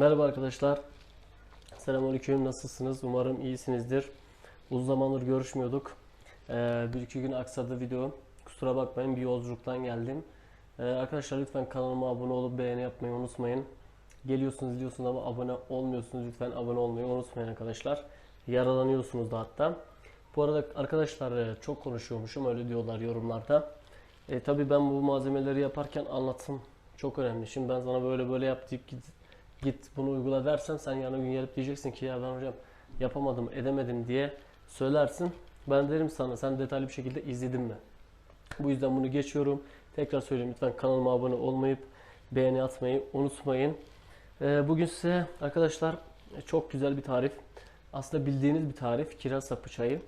arkadaşlar. Selamünaleyküm. Nasılsınız? Umarım iyisinizdir. Uzun zamandır görüşmüyorduk. Ee, bir iki gün aksadı video. Kusura bakmayın bir yolculuktan geldim. Ee, arkadaşlar lütfen kanalıma abone olup beğeni yapmayı unutmayın. Geliyorsunuz izliyorsunuz ama abone olmuyorsunuz. Lütfen abone olmayı unutmayın arkadaşlar. Yaralanıyorsunuz da hatta. Bu arada arkadaşlar e, çok konuşuyormuşum öyle diyorlar yorumlarda. E, tabii ben bu malzemeleri yaparken anlatım çok önemli. Şimdi ben sana böyle böyle yap deyip git, bunu uygula dersen sen yarın gün gelip diyeceksin ki ya ben hocam yapamadım edemedim diye söylersin. Ben derim sana sen detaylı bir şekilde izledin mi? Bu yüzden bunu geçiyorum. Tekrar söyleyeyim lütfen kanalıma abone olmayıp beğeni atmayı unutmayın. E, bugün size arkadaşlar çok güzel bir tarif. Aslında bildiğiniz bir tarif kiraz sapı çayı.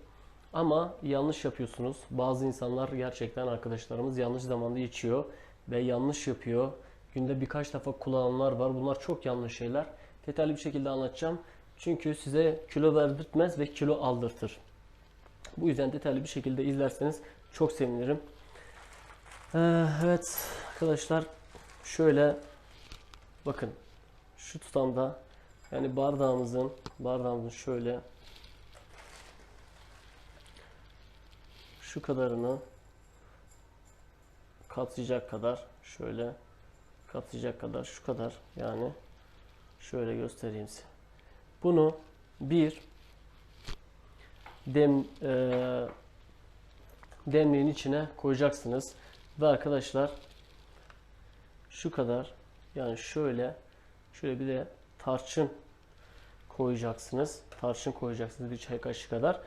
Ama yanlış yapıyorsunuz. Bazı insanlar gerçekten arkadaşlarımız yanlış zamanda içiyor ve yanlış yapıyor. Günde birkaç defa kullananlar var. Bunlar çok yanlış şeyler. Detaylı bir şekilde anlatacağım. Çünkü size kilo verdirtmez ve kilo aldırtır. Bu yüzden detaylı bir şekilde izlerseniz çok sevinirim. Ee, evet arkadaşlar şöyle bakın şu tutamda yani bardağımızın bardağımızın şöyle şu kadarını katlayacak kadar şöyle katlayacak kadar şu kadar yani şöyle göstereyim size. Bunu bir dem e, demliğin içine koyacaksınız ve arkadaşlar şu kadar yani şöyle şöyle bir de tarçın koyacaksınız. Tarçın koyacaksınız bir çay kaşığı kadar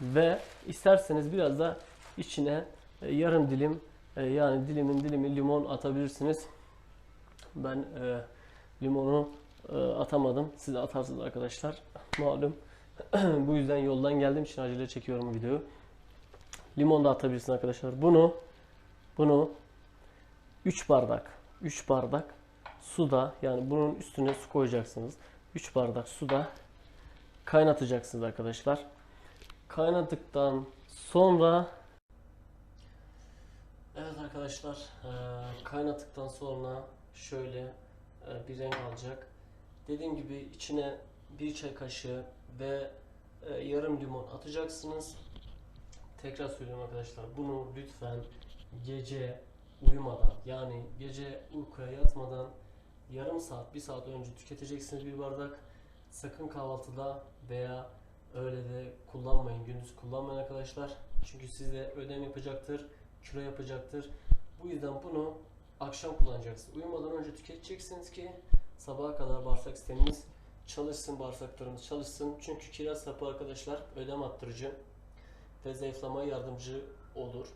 ve isterseniz biraz da içine e, yarım dilim e, yani dilimin dilimi limon atabilirsiniz. Ben e, limonu e, atamadım. Siz de atarsınız arkadaşlar. Malum. Bu yüzden yoldan geldiğim için acele çekiyorum videoyu. Limon da atabilirsiniz arkadaşlar. Bunu bunu 3 bardak 3 bardak suda yani bunun üstüne su koyacaksınız. 3 bardak suda kaynatacaksınız arkadaşlar. Kaynadıktan sonra Evet arkadaşlar eee, kaynattıktan sonra şöyle eee, bir renk alacak. Dediğim gibi içine bir çay kaşığı ve eee, yarım limon atacaksınız. Tekrar söylüyorum arkadaşlar bunu lütfen gece uyumadan yani gece uykuya yatmadan yarım saat bir saat önce tüketeceksiniz bir bardak. Sakın kahvaltıda veya öyle de kullanmayın. Gündüz kullanmayın arkadaşlar. Çünkü size ödem yapacaktır kilo yapacaktır. Bu yüzden bunu akşam kullanacaksınız. Uyumadan önce tüketeceksiniz ki sabaha kadar bağırsak sistemimiz çalışsın, bağırsaklarımız çalışsın. Çünkü kiraz sapı arkadaşlar ödem attırıcı ve zayıflamaya yardımcı olur.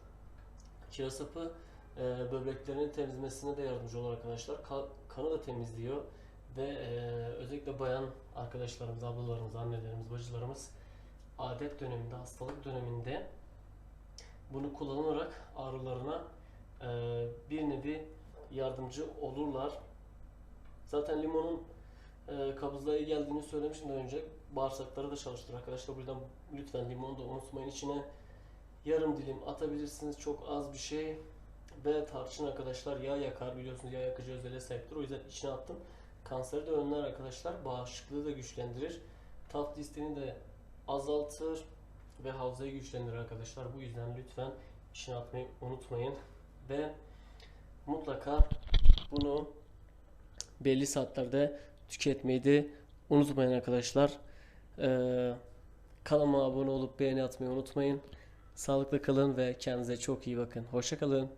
Kiraz sapı e, böbreklerin temizlemesine de yardımcı olur arkadaşlar. Ka- kanı da temizliyor ve e, özellikle bayan arkadaşlarımız, ablalarımız, annelerimiz, bacılarımız adet döneminde, hastalık döneminde bunu kullanarak ağrılarına e, bir nevi yardımcı olurlar. Zaten limonun e, kabızlığa iyi geldiğini söylemiştim daha önce. Bağırsakları da çalıştırır arkadaşlar. Buradan lütfen limonu da unutmayın. İçine yarım dilim atabilirsiniz. Çok az bir şey. Ve tarçın arkadaşlar yağ yakar. Biliyorsunuz yağ yakıcı özelliğe sahiptir. O yüzden içine attım. Kanseri de önler arkadaşlar. Bağışıklığı da güçlendirir. Tatlı isteğini de azaltır ve hafızayı güçlendirir arkadaşlar. Bu yüzden lütfen içine atmayı unutmayın. Ve mutlaka bunu belli saatlerde tüketmeyi de unutmayın arkadaşlar. Ee, kanalıma abone olup beğeni atmayı unutmayın. Sağlıklı kalın ve kendinize çok iyi bakın. Hoşça kalın.